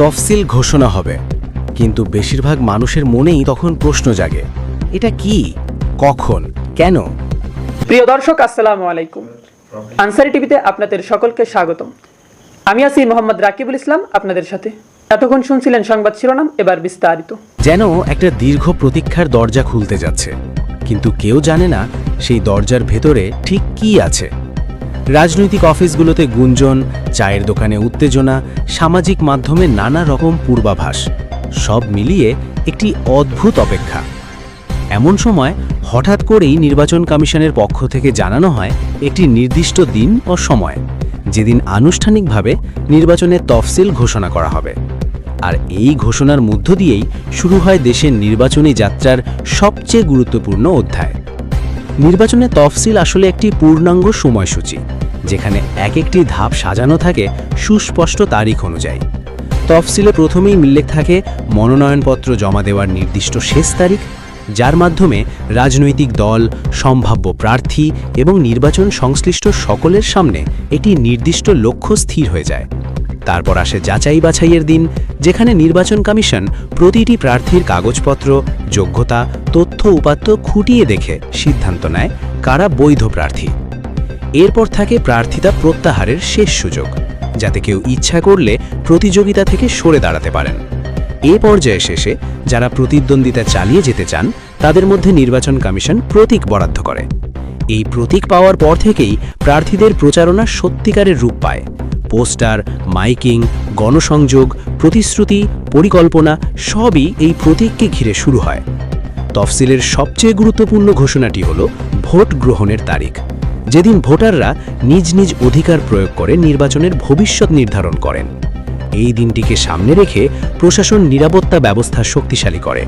তফসিল ঘোষণা হবে। কিন্তু বেশিরভাগ মানুষের মনেই তখন প্রশ্ন জাগে এটা কি? কখন? কেন? প্রিয় দর্শক আসসালামু আলাইকুম। আনসারি টিভিতে আপনাদের সকলকে স্বাগতম। আমি আছি মোহাম্মদ রাকিবুল ইসলাম আপনাদের সাথে। এতক্ষণ শুনছিলেন সংবাদ শিরোনাম এবার বিস্তারিত। যেন একটা দীর্ঘ প্রতীক্ষার দরজা খুলতে যাচ্ছে কিন্তু কেউ জানে না সেই দরজার ভেতরে ঠিক কি আছে। রাজনৈতিক অফিসগুলোতে গুঞ্জন, চায়ের দোকানে উত্তেজনা, সামাজিক মাধ্যমে নানা রকম পূর্বাভাস, সব মিলিয়ে একটি অদ্ভুত অপেক্ষা। এমন সময় হঠাৎ করেই নির্বাচন কমিশনের পক্ষ থেকে জানানো হয় একটি নির্দিষ্ট দিন ও সময়, যেদিন আনুষ্ঠানিকভাবে নির্বাচনের তফসিল ঘোষণা করা হবে। আর এই ঘোষণার মধ্য দিয়েই শুরু হয় দেশের নির্বাচনী যাত্রার সবচেয়ে গুরুত্বপূর্ণ অধ্যায়। নির্বাচনের তফসিল আসলে একটি পূর্ণাঙ্গ সময়সূচি যেখানে এক একটি ধাপ সাজানো থাকে সুস্পষ্ট তারিখ অনুযায়ী। তফসিলে প্রথমেই উল্লেখ থাকে মনোনয়নপত্র জমা দেওয়ার নির্দিষ্ট শেষ তারিখ, যার মাধ্যমে রাজনৈতিক দল, সম্ভাব্য প্রার্থী এবং নির্বাচন সংশ্লিষ্ট সকলের সামনে একটি নির্দিষ্ট লক্ষ্য স্থির হয়ে যায়। তারপর আসে যাচাই বাছাইয়ের দিন, যেখানে নির্বাচন কমিশন প্রতিটি প্রার্থীর কাগজপত্র, যোগ্যতা, তথ্য উপাত্ত খুঁটিয়ে দেখে সিদ্ধান্ত নেয় কারা বৈধ প্রার্থী। এরপর থাকে প্রার্থিতা প্রত্যাহারের শেষ সুযোগ, যাতে কেউ ইচ্ছা করলে প্রতিযোগিতা থেকে সরে দাঁড়াতে পারেন। এ পর্যায়ে শেষে যারা প্রতিদ্বন্দ্বিতা চালিয়ে যেতে চান, তাদের মধ্যে নির্বাচন কমিশন প্রতীক বরাদ্দ করে। এই প্রতীক পাওয়ার পর থেকেই প্রার্থীদের প্রচারণা সত্যিকারের রূপ পায়। পোস্টার, মাইকিং, গণসংযোগ, প্রতিশ্রুতি, পরিকল্পনা, সবই এই প্রতীককে ঘিরে শুরু হয়। তফসিলের সবচেয়ে গুরুত্বপূর্ণ ঘোষণাটি হল ভোট গ্রহণের তারিখ। যেদিন ভোটাররা নিজ নিজ অধিকার প্রয়োগ করে নির্বাচনের ভবিষ্যৎ নির্ধারণ করেন। এই দিনটিকে সামনে রেখে প্রশাসন নিরাপত্তা ব্যবস্থা শক্তিশালী করে।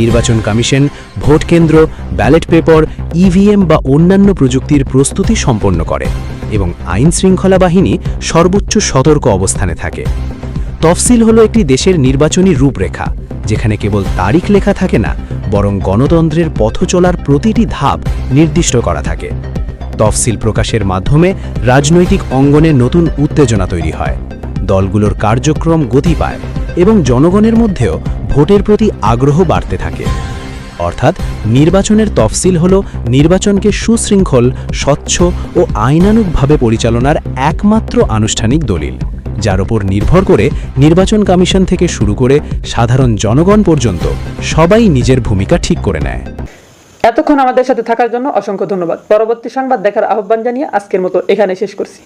নির্বাচন কমিশন, ভোট কেন্দ্র, ব্যালট পেপার, ইভিএম বা অন্যান্য প্রযুক্তির প্রস্তুতি সম্পন্ন করে এবং আইন শৃঙ্খলা বাহিনী সর্বোচ্চ সতর্ক অবস্থানে থাকে। তফসিল হলো একটি দেশের নির্বাচনী রূপরেখা, যেখানে কেবল তারিখ লেখা থাকে না, বরং গণতন্ত্রের পথ চলার প্রতিটি ধাপ নির্দিষ্ট করা থাকে। তফসিল প্রকাশের মাধ্যমে রাজনৈতিক অঙ্গনে নতুন উত্তেজনা তৈরি হয়। দলগুলোর কার্যক্রম গতি পায় এবং জনগণের মধ্যেও ভোটের প্রতি আগ্রহ বাড়তে থাকে। অর্থাৎ নির্বাচনের তফসিল হল নির্বাচনকে সুশৃঙ্খল, স্বচ্ছ ও আইনানুগভাবে পরিচালনার একমাত্র আনুষ্ঠানিক দলিল, যার উপর নির্ভর করে নির্বাচন কমিশন থেকে শুরু করে সাধারণ জনগণ পর্যন্ত সবাই নিজের ভূমিকা ঠিক করে নেয়। এতক্ষণ আমাদের সাথে থাকার জন্য অসংখ্য ধন্যবাদ। পরবর্তী সংবাদ দেখার আহ্বান জানিয়ে আজকের মতো এখানে শেষ করছি।